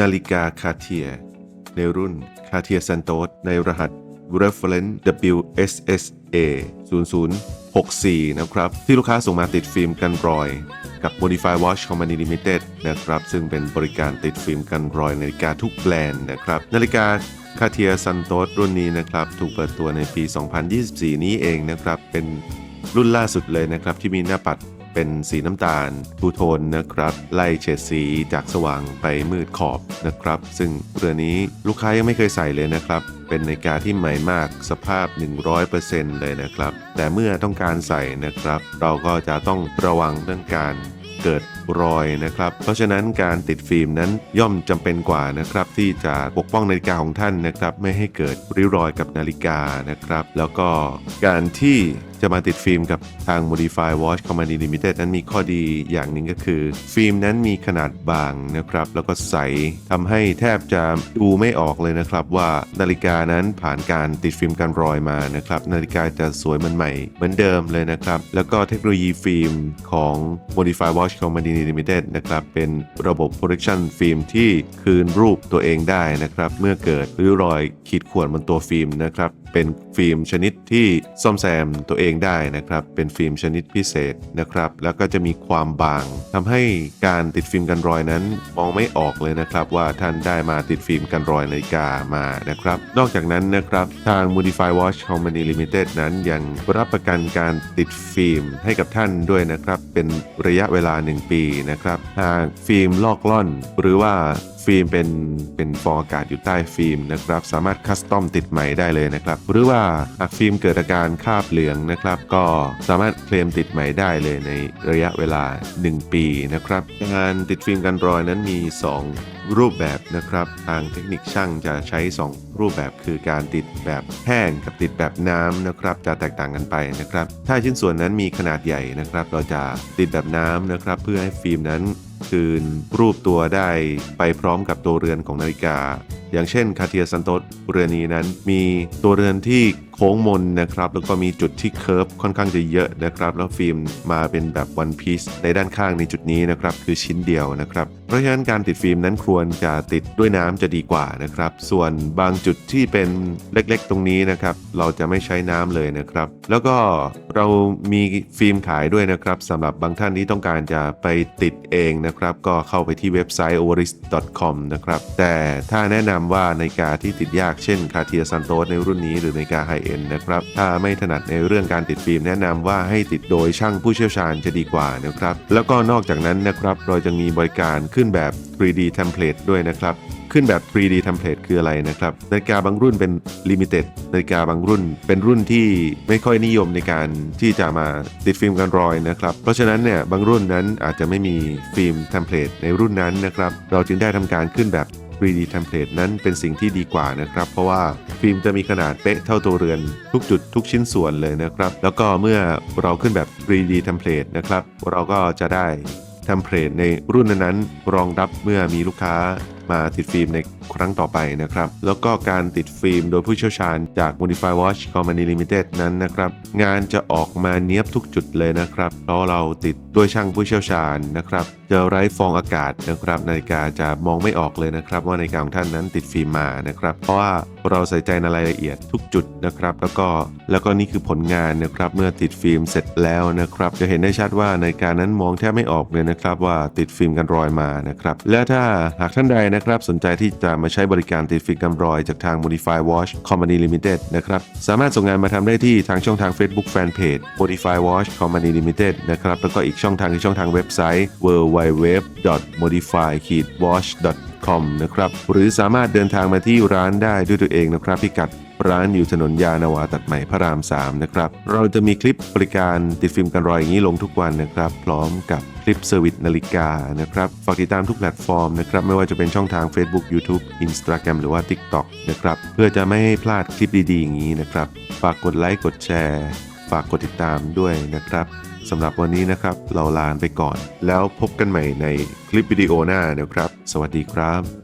นาฬิกาคาเทียในรุ่นคาเทียซันโตสในรหัส reference WSSA 0064 นะครับ ที่ลูกค้าส่งมาติดฟิล์มกันรอย กับ Modify Watch Company Limited นะครับ ซึ่งเป็นบริการติดฟิล์มกันรอย นาฬิกาทุกแบรนด์นะครับ นาฬิกาคาเทียซันโตสรุ่นนี้นะครับ ถูกเปิดตัวในปี 2024 นี้เองนะครับ เป็นรุ่นล่าสุดเลยนะครับ ที่มีหน้าปัด เป็นสีน้ำตาลทูโทนนะครับ ไล่เฉดสีจากสว่างไปมืดขอบนะครับ ซึ่งเรือนี้ลูกค้ายังไม่เคยใส่เลยนะครับ เป็นนาฬิกาที่ใหม่มากสภาพ 100%เลยนะครับ แต่เมื่อต้องการใส่นะครับ เราก็จะต้องระวังเรื่องการเกิดรอยนะครับ เพราะฉะนั้นการติดฟิล์มนั้นย่อมจำเป็นกว่านะครับ ที่จะปกป้องนาฬิกาของท่านนะครับ ไม่ให้เกิดริ้วรอยกับนาฬิกานะครับ แล้วก็การที่จะมาติดฟิล์มกับทาง Modify Watch Company Limited นั้นมีข้อดีอย่างหนึ่งก็คือ ฟิล์มนั้นมีขนาดบางนะครับ แล้วก็ใสทำให้แทบจะดูไม่ออกเลยนะครับ ว่านาฬิกานั้นผ่านการติดฟิล์มกันรอยมานะครับ นาฬิกาจะสวยเหมือนใหม่เหมือนเดิมเลยนะครับ แล้วก็เทคโนโลยีฟิล์มของ Modify Watch Company Limited นะครับ เป็นระบบ protection ฟิล์มที่คืนรูปตัวเองได้นะครับ เมื่อเกิดริ้วรอยขีดข่วนบนตัวฟิล์มนะครับเป็นฟิล์มชนิดที่ซ่อมแซมตัวเองได้นะครับ เป็นฟิล์มชนิดพิเศษนะครับ แล้วก็จะมีความบางทำให้การติดฟิล์มกันรอยนั้นมองไม่ออกเลยนะครับ ว่าท่านได้มาติดฟิล์มกันรอยนาฬิกามานะครับ นอกจากนั้นนะครับทาง Modify Watch Company Limited นั้นยังรับประกันการติดฟิล์มให้กับท่านด้วยนะครับ เป็นระยะเวลา 1 ปีนะครับหากฟิล์มลอกล่อน หรือว่าฟิล์มเป็นเป็นฟองอากาศอยู่ใต้ฟิล์มนะครับ สามารถคัสตอมติดใหม่ได้เลยนะครับ หรือว่าหากฟิล์มเกิดอาการคราบเหลืองนะครับ ก็สามารถเคลมติดใหม่ได้เลยในระยะเวลา 1 ปีนะครับ การติดฟิล์มกันรอยนั้นมี 2 รูปแบบนะครับ ทางเทคนิคช่างจะใช้ 2 รูปแบบคือการติดแบบแห้งกับติดแบบน้ำนะครับจะแตกต่างกันไปนะครับ ถ้าชิ้นส่วนนั้นมีขนาดใหญ่นะครับ เราจะติดแบบน้ำนะครับ เพื่อให้ฟิล์มนั้นคืนรูปตัวได้ไปพร้อมกับตัวเรือนของนาฬิกา อย่างเช่นคาเทียซันโตสเรือนนี้นั้นมีตัวเรือนที่โค้งมนนะครับแล้วก็มีจุดที่เคิร์ฟค่อนข้างจะเยอะนะครับ แล้วฟิล์มมาเป็นแบบวันพีซในด้านข้างในจุดนี้นะครับคือชิ้นเดียวนะครับเพราะฉะนั้นการติดฟิล์มนั้นควรจะติดด้วยน้ำจะดีกว่านะครับ ส่วนบางจุดที่เป็นเล็กๆ ตรงนี้นะครับเราจะไม่ใช้น้ำเลยนะครับ แล้วก็เรามีฟิล์มขายด้วยนะครับสำหรับบางท่านที่ต้องการจะไปติดเองนะครับ ก็เข้าไปที่เว็บไซต์ oris.com นะครับแต่ถ้าแนะนำว่านาฬิกาที่ติดยากเช่นคาเทียซันโตสในรุ่นนี้หรือนาฬิกาไฮเอ็นนะครับ ถ้าไม่ถนัดในเรื่องการติดฟิล์มแนะนำว่าให้ติดโดยช่างผู้เชี่ยวชาญจะดีกว่านะครับ แล้วก็นอกจากนั้นนะครับเราจะมีบริการขึ้นแบบ 3D template ด้วยนะครับขึ้นแบบ 3D template คืออะไรนะครับ นาฬิกาบางรุ่นเป็น limited นาฬิกาบางรุ่น เป็นรุ่นที่ไม่ค่อยนิยมในการที่จะมาติดฟิล์มกันรอยนะครับ เพราะฉะนั้นเนี่ยบางรุ่นนั้นอาจจะไม่มีฟิล์ม template ในรุ่นนั้นนะครับ เราจึงได้ทำการขึ้นแบบ 3D template นั้นเป็นสิ่งที่ดีกว่านะครับ เพราะว่าฟิล์มจะมีขนาดเป๊ะเท่าตัวเรือน ทุกจุดทุกชิ้นส่วนเลยนะครับ แล้วก็เมื่อเราขึ้นแบบ 3D template นะครับ เราก็จะได้เทมเพลตในรุ่นนั้นๆรองรับเมื่อมีลูกค้ามาติดฟิล์มในครั้งต่อไปนะครับ แล้วก็การติดฟิล์มโดยผู้เชี่ยวชาญจาก Modify Watch Company Limited นั้นนะครับ งานจะออกมาเนี้ยบทุกจุดเลยนะครับเพราะเราติดด้วยช่างผู้เชี่ยวชาญนะครับ จะไร้ฟองอากาศนะครับนาฬิกาจะมองไม่ออกเลยนะครับ ว่านาฬิกาของท่านนั้นติดฟิล์มมานะครับ เพราะว่าเราใส่ใจในรายละเอียดทุกจุดนะครับ แล้วก็แล้วก็นี่คือผลงานนะครับ เมื่อติดฟิล์มเสร็จแล้วนะครับ จะเห็นได้ชัดว่านาฬิกานั้นมองแทบไม่ออกเลยนะครับว่าติดฟิล์มกันรอยมานะครับและถ้าหากท่านใดนะครับ สนใจที่จะมาใช้บริการติดฟิล์มกันรอยจากทาง Modify Watch Company Limited นะครับสามารถส่งงานมาทำได้ที่ทางช่องทาง Facebook Fanpage Modify Watch Company Limited นะครับแล้วก็อีกช่องทางคือช่องทางเว็บไซต์ w w w www.modify-watch.com นะครับ หรือสามารถเดินทางมาที่ร้านได้ด้วยตัวเองนะครับพิกัดร้านอยู่ถนนยานาวาตัดใหม่พระราม 3 นะครับ เราจะมีคลิปบริการติดฟิล์มกันรอยอย่างนี้ลงทุกวันนะครับ พร้อมกับคลิปเซอร์วิสนาฬิกานะครับ ฝากติดตามทุกแพลตฟอร์มนะครับ ไม่ว่าจะเป็นช่องทาง Facebook YouTube Instagram หรือว่า TikTok นะครับ เพื่อจะไม่ให้พลาดคลิปดีๆ อย่างนี้นะครับ ฝากกดไลค์กดแชร์ ฝากกดติดตามด้วยนะครับ สำหรับวันนี้นะครับ เราลาไปก่อน แล้วพบกันใหม่ในคลิปวิดีโอหน้านะครับ สวัสดีครับ